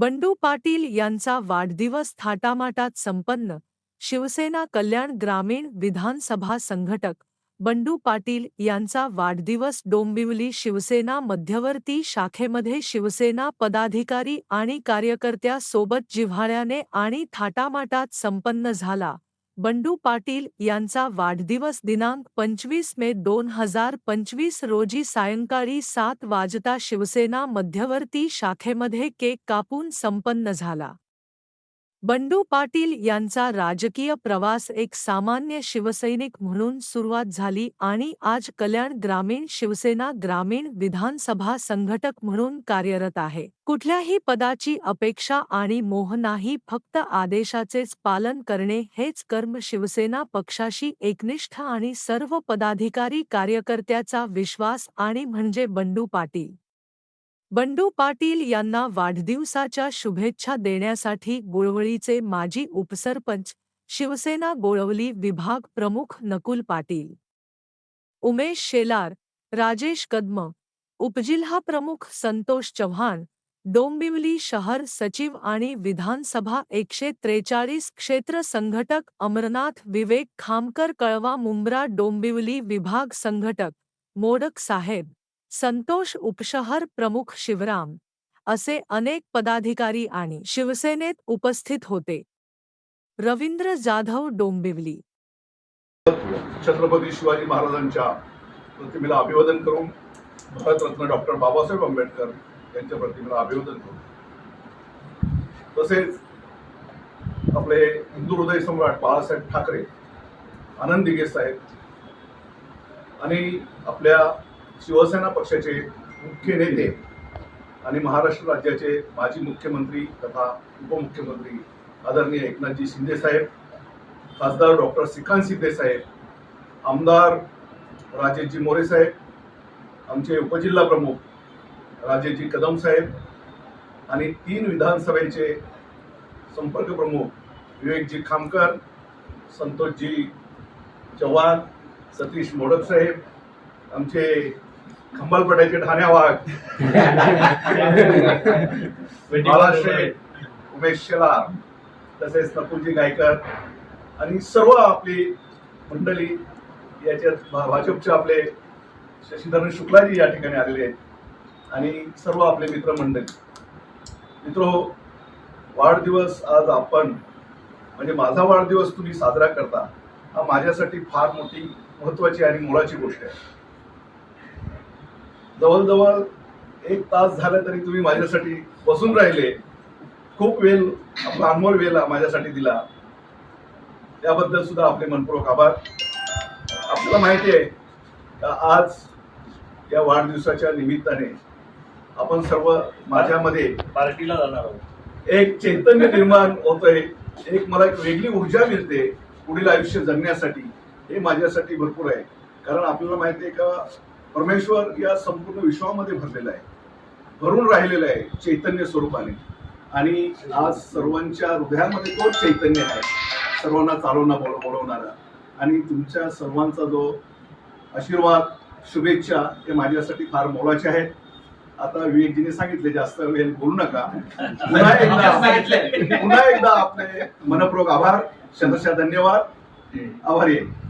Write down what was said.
बंडू पाटील यांचा वाढदिवस थाटामाटात संपन्न. शिवसेना कल्याण ग्रामीण विधानसभा संघटक बंडू पाटील यांचा वाढदिवस डोंबिवली शिवसेना मध्यवर्ती शाखेमध्ये शिवसेना पदाधिकारी आणि कार्यकर्त्या सोबत जिव्हाळ्याने आणि थाटामाटात संपन्न झाला. बंडू पाटील यांचा वाढदिवस दिनांक पंचवीस मे दोन हज़ार पंचवीस रोजी सायंकाळी सात वाजता शिवसेना मध्यवर्ती शाखेमध्ये केक कापून संपन्न झाला. बंडू पाटील यांचा राजकीय प्रवास एक सामान्य शिवसैनिक म्हणून सुरुवात झाली आणि आज कल्याण ग्रामीण शिवसेना ग्रामीण विधानसभा संघटक म्हणून कार्यरत आहे. कुठल्याही पदाची अपेक्षा आणि मोह नाही फक्त आदेशाचेच पालन करणे हेच कर्म शिवसेना पक्षाशी एकनिष्ठ आणि सर्व पदाधिकारी कार्यकर्त्याचा विश्वास आणि म्हणजे बंडू पाटील. बंडू पाटील यांना वाढदिवसाच्या शुभेच्छा देण्यासाठी गोळवळीचे माजी उपसरपंच शिवसेना गोळवली विभाग प्रमुख नकुल पाटील. उमेश शेलार राजेश कदम उपजिल्हा प्रमुख संतोष चव्हाण डोंबिवली शहर सचिव आणि विधानसभा एकशे त्रेचाळीस क्षेत्र संघटक अमरनाथ विवेक खामकर कळवा मुंब्रा डोंबिवली विभाग संघटक मोडक साहेब. संतोष उपशहर प्रमुख शिवराम असे अनेक पदाधिकारी आणि शिवसेनेत उपस्थित होते. रवींद्र जाधव डोंबिवली. छत्रपती शिवाजी महाराजांच्या प्रतिमेला अभिवादन करून भारतरत्न डॉक्टर बाबासाहेब आंबेडकर यांच्या प्रतिमेला अभिवादन करू तसेच आपले हिंदू हृदय सम्राट बाळासाहेब ठाकरे आनंद दिगे साहेब आणि आपल्या शिवसेना पक्षाचे मुख्य नेते आणि महाराष्ट्र राज्याचे माजी मुख्यमंत्री तथा उपमुख्यमंत्री आदरणीय एकनाथजी शिंदे साहेब खासदार डॉक्टर श्रीकांत शिंदे साहेब आमदार राजेशजी मोरे साहेब आमचे उपजिल्हा प्रमुख राजेशजी कदम साहेब आणि तीन विधानसभेचे संपर्क प्रमुख विवेकजी खामकर संतोषजी चव्हाण सतीश मोडक साहेब आमचे खंबालपट्याचे ठाण्या वाघ. बालाश्रे उमेश शेलार तसेच नकुलजी गायकर आणि सर्व आपली मंडळी याच्यात भाजपचे आपले शशीधरन शुक्लाजी या ठिकाणी आलेले आहेत आणि सर्व आपले मित्रमंडळी. मित्र वाढदिवस आज आपण म्हणजे माझा वाढदिवस तुम्ही साजरा करता हा माझ्यासाठी फार मोठी महत्वाची आणि मोलाची गोष्ट आहे. जवळजवळ एक तास झालं तरी तुम्ही माझ्यासाठी बसून राहिले. खूप वेळ आपला अनमोल वेळ माझ्यासाठी दिला. त्याबद्दल सुद्धा आपले मनपूर्वक आभार. आपल्याला माहिती आहे का आज या वाढदिवसाच्या निमित्ताने आपण सर्व माझ्यामध्ये पार्टीला जाणार आहोत. एक चैतन्य निर्माण होतंय. एक मला एक वेगळी ऊर्जा मिळते पुढील आयुष्य जगण्यासाठी. हे माझ्यासाठी भरपूर आहे. कारण आपल्याला माहिती आहे का परमेश्वर या संपूर्ण विश्वामध्ये भरलेला आहे. भरून राहिलेला आहे चैतन्य स्वरूपाने. आणि आज सर्वांच्या हृदयामध्ये तोच चैतन्य आहे. सर्वांना चालवणं बोल बोलवणारा. आणि तुमच्या सर्वांचा जो आशीर्वाद शुभेच्छा हे माझ्यासाठी फार मोलाचे आहेत. आता विवेकजीने सांगितले जास्त वेळ बोलू नका. पुन्हा एकदा पुन्हा एकदा आपले मनपूर्वक आभार. शतशः धन्यवाद. आभारी आहे.